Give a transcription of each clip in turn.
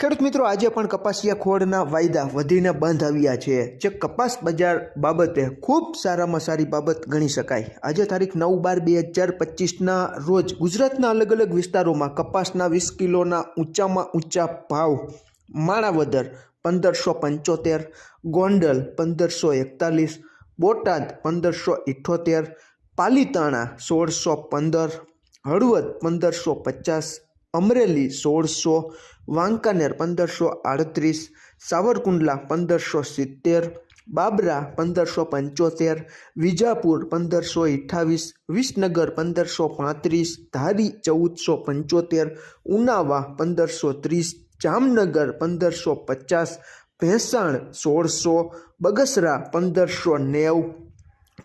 ખેડૂત મિત્રો, આજે પણ કપાસિયા ખોળના વાયદા વધીને બંધ આવ્યા છે. જે કપાસ બજાર બાબતે ખૂબ સારામાં સારી બાબત ગણી શકાય. આજે તારીખ નવ બાર બે હજાર પચીસના રોજ ગુજરાતના અલગ અલગ વિસ્તારોમાં કપાસના વીસ કિલોના ઊંચામાં ઊંચા ભાવ, માણાવદર પંદરસો પંચોતેર, ગોંડલ પંદરસો એકતાલીસ, બોટાદ પંદરસો ઇઠ્ઠોતેર પાલીતાણા સોળસો પંદર, હળવદ પંદરસો પચાસ અમરેલી સોળસો, વાંકાનેર પંદરસો આડત્રીસ, સાવરકુંડલા પંદરસો સિત્તેર, બાબરા પંદરસો પંચોતેર, વિજાપુર પંદરસો અઠ્ઠાવીસ, વિસનગર પંદરસો પાંત્રીસ, ધારી ચૌદસો પંચોતેર, ઉનાવા પંદરસો ત્રીસ, જામનગર પંદરસો પચાસ, ભેંસાણ સોળસો, બગસરા પંદરસો નેવ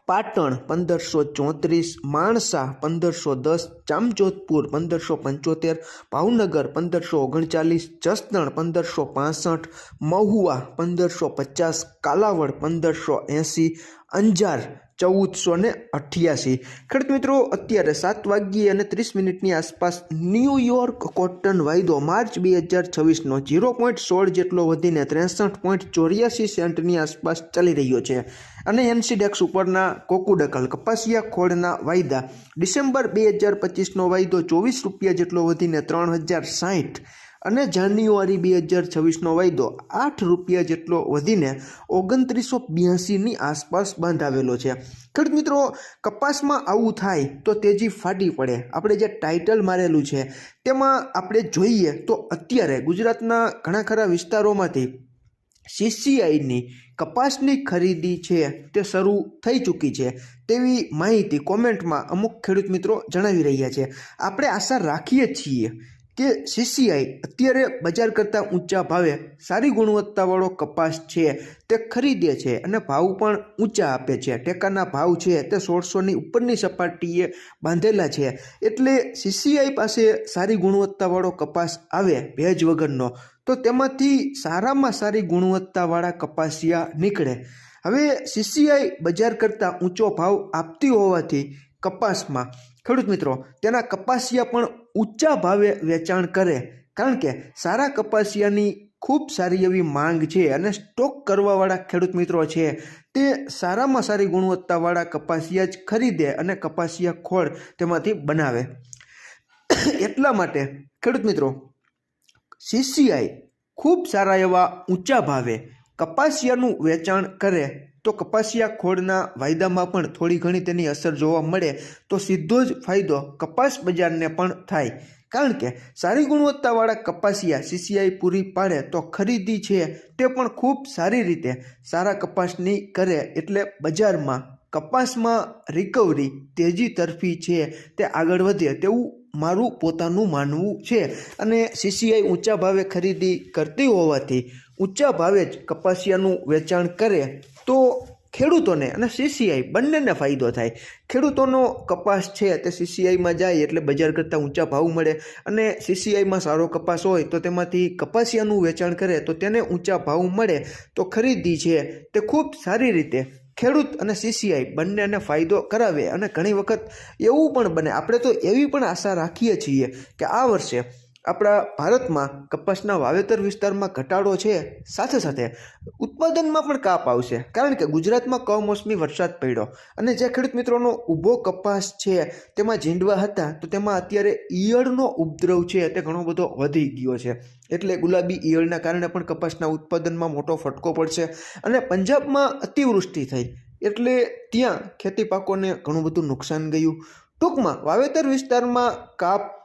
પાટણ પંદરસો ચોત્રીસ, માણસા પંદરસો દસ, જામજોધપુર પંદરસો પંચોતેર, ભાવનગર પંદરસો ઓગણચાલીસ, જસદણ પંદરસો પાસઠ, મહુવા પંદરસો પચાસ, કાલાવડ પંદરસો એંસી અંજાર ચૌદસો ને અઠ્યાસી. ખેડૂત મિત્રો, અત્યારે સાત વાગ્યે અને ત્રીસ મિનિટની આસપાસ ન્યૂયોર્ક કોટન વાયદો માર્ચ બે હજાર છવ્વીસનો ઝીરો પોઈન્ટ સોળ જેટલો વધીને ત્રેસઠ પોઈન્ટ ચોર્યાસી સેન્ટની આસપાસ ચાલી રહ્યો છે. અને એનસીડેક્સ ઉપરના કોકુડકલ કપાસિયા ખોળના વાયદા ડિસેમ્બર બે હજાર પચીસનો વાયદો ચોવીસ રૂપિયા જેટલો વધીને ત્રણ હજાર સાહીઠ અને જાન્યુઆરી બે હજાર છવ્વીસનો વાયદો આઠ રૂપિયા જેટલો વધીને ઓગણત્રીસો બ્યાસીની આસપાસ બંધાવેલો છે. ખેડૂત મિત્રો, કપાસમાં આવું થાય તો તેજી ફાટી પડે. આપણે જે ટાઇટલ મારેલું છે, તેમાં આપણે જોઈએ તો અત્યારે ગુજરાતના ઘણા ખરા વિસ્તારોમાંથી સીસીઆઈની કપાસની ખરીદી છે તે શરૂ થઈ ચૂકી છે તેવી માહિતી કોમેન્ટમાં અમુક ખેડૂત મિત્રો જણાવી રહ્યા છે. આપણે આશા રાખીએ છીએ કે સીસીઆઈ અત્યારે બજાર કરતાં ઊંચા ભાવે સારી ગુણવત્તાવાળો કપાસ છે, તે ખરીદે છે અને ભાવ પણ ઊંચા આપે છે. ટેકાના ભાવ છે, તે સોળસોની ઉપરની સપાટીએ બાંધેલા છે. એટલે સીસીઆઈ પાસે સારી ગુણવત્તાવાળો કપાસ આવે ભેજ વગરનો, તો તેમાંથી સારામાં સારી ગુણવત્તાવાળા કપાસિયા નીકળે. હવે સીસીઆઈ બજાર કરતાં ઊંચો ભાવ આપતી હોવાથી કપાસમાં, ખેડૂત મિત્રો, તેના કપાસિયા પણ ઊંચા ભાવે વેચાણ કરે, કારણ કે સારા કપાસિયાની ખૂબ સારી એવી માંગ છે અને સ્ટોક કરવાવાળા ખેડૂત મિત્રો છે. તે સારામાં સારી ગુણવત્તાવાળા કપાસિયા જ ખરીદે અને કપાસિયા ખોળ તેમાંથી બનાવે. એટલા માટે ખેડૂત મિત્રો સીસીઆઈ ખૂબ સારા એવા ઊંચા ભાવે કપાસિયાનું વેચાણ કરે તો કપાસિયા ખોળના વાયદામાં પણ થોડી ઘણી તેની અસર જોવા મળે તો સીધો જ ફાયદો કપાસ બજારને પણ થાય. કારણ કે સારી ગુણવત્તાવાળા કપાસિયા સીસીઆઈ પૂરી પાડે તો ખરીદી છે તે પણ ખૂબ સારી રીતે. સારા કપાસની કરે એટલે બજારમાં કપાસમાં રિકવરી તેજી તરફી છે, તે આગળ વધે તેવું મારું પોતાનું માનવું છે. અને સીસીઆઈ ઊંચા ભાવે ખરીદી કરતી હોવાથી ઊંચા ભાવે જ કપાસિયાનું વેચાણ કરે તો ખેડૂતોને અને સીસીઆઈ બંનેને ફાયદો થાય. ખેડૂતોનો કપાસ છે તે સીસીઆઈમાં જાય એટલે બજાર કરતાં ઊંચા ભાવ મળે. અને સીસીઆઈમાં સારો કપાસ હોય તો તેમાંથી કપાસિયાનું વેચાણ કરે તો તેને ઊંચા ભાવ મળે. તો ખરીદી છે તે ખૂબ સારી રીતે ખેડૂત અને સીસીઆઈ બંનેને ફાયદો કરાવે. અને ઘણી વખત એવું પણ બને. આપણે તો એવી પણ આશા રાખીએ છીએ કે આ વર્ષે આપણા ભારતમાં કપાસના વાવેતર વિસ્તારમાં ઘટાડો છે, સાથે સાથે ઉત્પાદનમાં પણ કાપ આવશે. કારણ કે ગુજરાતમાં કમોસમી વરસાદ પડ્યો અને જે ખેડૂત મિત્રોનો ઊભો કપાસ છે, તેમાં ઝીંડવા હતા, તો તેમાં અત્યારે ઈયળનો ઉપદ્રવ છે, તે ઘણો બધો વધી ગયો છે. એટલે ગુલાબી ઈયળના કારણે પણ કપાસના ઉત્પાદનમાં મોટો ફટકો પડશે અને પંજાબમાં અતિવૃષ્ટિ થઈ. એટલે ત્યાં ખેતી પાકોને ઘણું બધું નુકસાન ગયું. ટૂંકમાં વાવેતર વિસ્તારમાં કાપ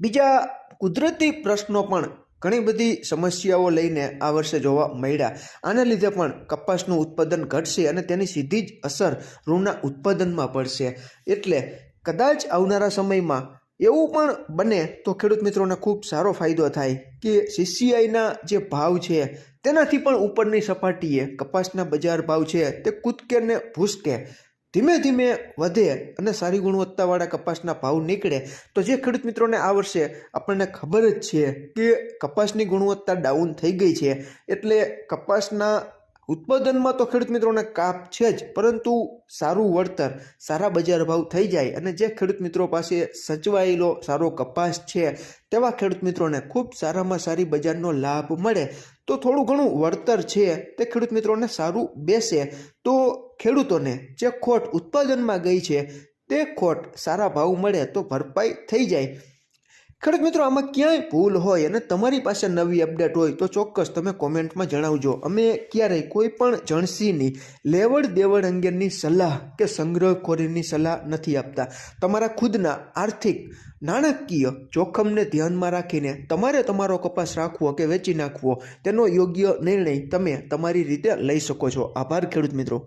બીજા કુદરતી પ્રશ્નો પણ ઘણી બધી સમસ્યાઓ લઈને આ વર્ષે જોવા મળ્યા. આને લીધે પણ કપાસનું ઉત્પાદન ઘટશે અને તેની સીધી જ અસર ઋણના ઉત્પાદનમાં પડશે. એટલે કદાચ આવનારા સમયમાં એવું પણ બને તો ખેડૂત મિત્રોને ખૂબ સારો ફાયદો થાય કે સીસીઆઈના જે ભાવ છે તેનાથી પણ ઉપરની સપાટીએ કપાસના બજાર ભાવ છે તે કૂદકે ને ભૂસકે ધીમે ધીમે વધે અને સારી ગુણવત્તાવાળા કપાસના ભાવ નીકળે, તો જે ખેડૂત મિત્રોને આ વર્ષે આપણને ખબર જ છે કે કપાસની ગુણવત્તા ડાઉન થઈ ગઈ છે. એટલે કપાસના ઉત્પાદનમાં તો ખેડૂત મિત્રોને કાપ છે જ, પરંતુ સારું વળતર, સારા બજાર ભાવ થઈ જાય અને જે ખેડૂત મિત્રો પાસે સચવાયેલો સારો કપાસ છે, તેવા ખેડૂત મિત્રોને ખૂબ સારામાં સારી બજારનો લાભ મળે. તો થોડું ઘણું વળતર છે, તે ખેડૂત મિત્રોને સારું બેસે. તો ખેડૂતોને જે ખોટ ઉત્પાદનમાં ગઈ છે, તે ખોટ સારા ભાવ મળે તો ભરપાઈ થઈ જાય. ખેડૂત મિત્રો, આમાં ક્યાંય ભૂલ હોય અને તમારી પાસે નવી અપડેટ હોય તો ચોક્કસ તમે કોમેન્ટમાં જણાવજો. અમે ક્યારેય કોઈ પણ જણસીની લેવડ દેવડ અંગેની સલાહ કે સંગ્રહખોરીની સલાહ નથી આપતા. તમારા ખુદના આર્થિક નાણાકીય જોખમને ધ્યાનમાં રાખીને તમારે તમારો કપાસ રાખવો કે વેચી નાખવો, તેનો યોગ્ય નિર્ણય તમે તમારી રીતે લઈ શકો છો. આભાર ખેડૂત મિત્રો.